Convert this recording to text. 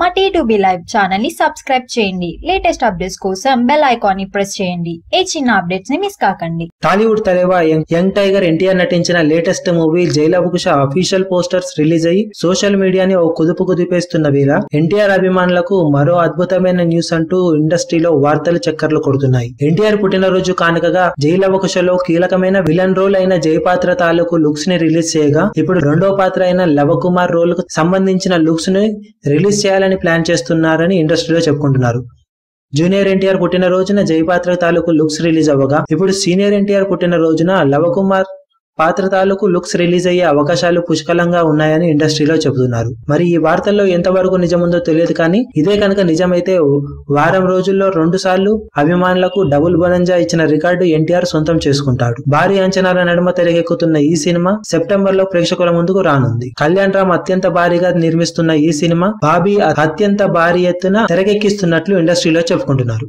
మా T two B live ఛానల్ని subscribe చేయండి. లేటెస్ట్ అప్డేట్స్ కోసం బెల్ ఐకాన్ని ప్రెస్ చేయండి. ఏ చిన్న అప్డేట్స్ని మిస్ కాకండి. Tollywood తలేవా young young tiger NTR నటించిన latest movie Jai Lava Kusa official posters release అయ్యి సోషల్ మీడియాని ఓ కుదుపు కుదిపేస్తున్న వేళ ఎన్టీఆర్ అభిమానులకు మరో అద్భుతమైన న్యూస్ అంటూ ఇండస్ట్రీలో వార్తలు చక్కర్లు కొడుతున్నాయి. ఎన్టీఆర్ పుట్టినరోజు కానుకగా జైలవకుశలో కీలకమైన విలన్ రోల్ అయిన జయపాత్ర తాలూకు లుక్స్ని రిలీజ్ చేయగా ఇప్పుడు రెండో పాత్ర అయిన లవకుమార్ రోల్కు సంబంధించిన లుక్స్ని రిలీజ్ చేయాలి చేయాలని ప్లాన్ చేస్తున్నారని ఇండస్ట్రీలో చెప్పుకుంటున్నారు. జూనియర్ ఎన్టీఆర్ పుట్టిన రోజున జయపాత్ర తాలూకు లుక్స్ రిలీజ్ అవ్వగా ఇప్పుడు సీనియర్ ఎన్టీఆర్ పుట్టిన రోజున లవకుమార్ పాత్ర తాలూకు లుక్స్ రిలీజ్ అయ్యే అవకాశాలు పుష్కలంగా ఉన్నాయని ఇండస్ట్రీలో చెబుతున్నారు. మరి ఈ వార్తల్లో ఎంతవరకు నిజముందో తెలియదు కానీ ఇదే కనుక నిజమైతే వారం రోజుల్లో రెండు సార్లు అభిమానులకు డబుల్ బనంజా ఇచ్చిన రికార్డు ఎన్టీఆర్ సొంతం చేసుకుంటాడు. భారీ అంచనాల నడుమ తెరకెక్కుతున్న ఈ సినిమా సెప్టెంబర్లో ప్రేక్షకుల ముందుకు రానుంది. కళ్యాణ్ రామ్ అత్యంత భారీగా నిర్మిస్తున్న ఈ సినిమా బాబీ అత్యంత భారీ ఎత్తున తెరకెక్కిస్తున్నట్లు ఇండస్ట్రీలో చెప్పుకుంటున్నారు.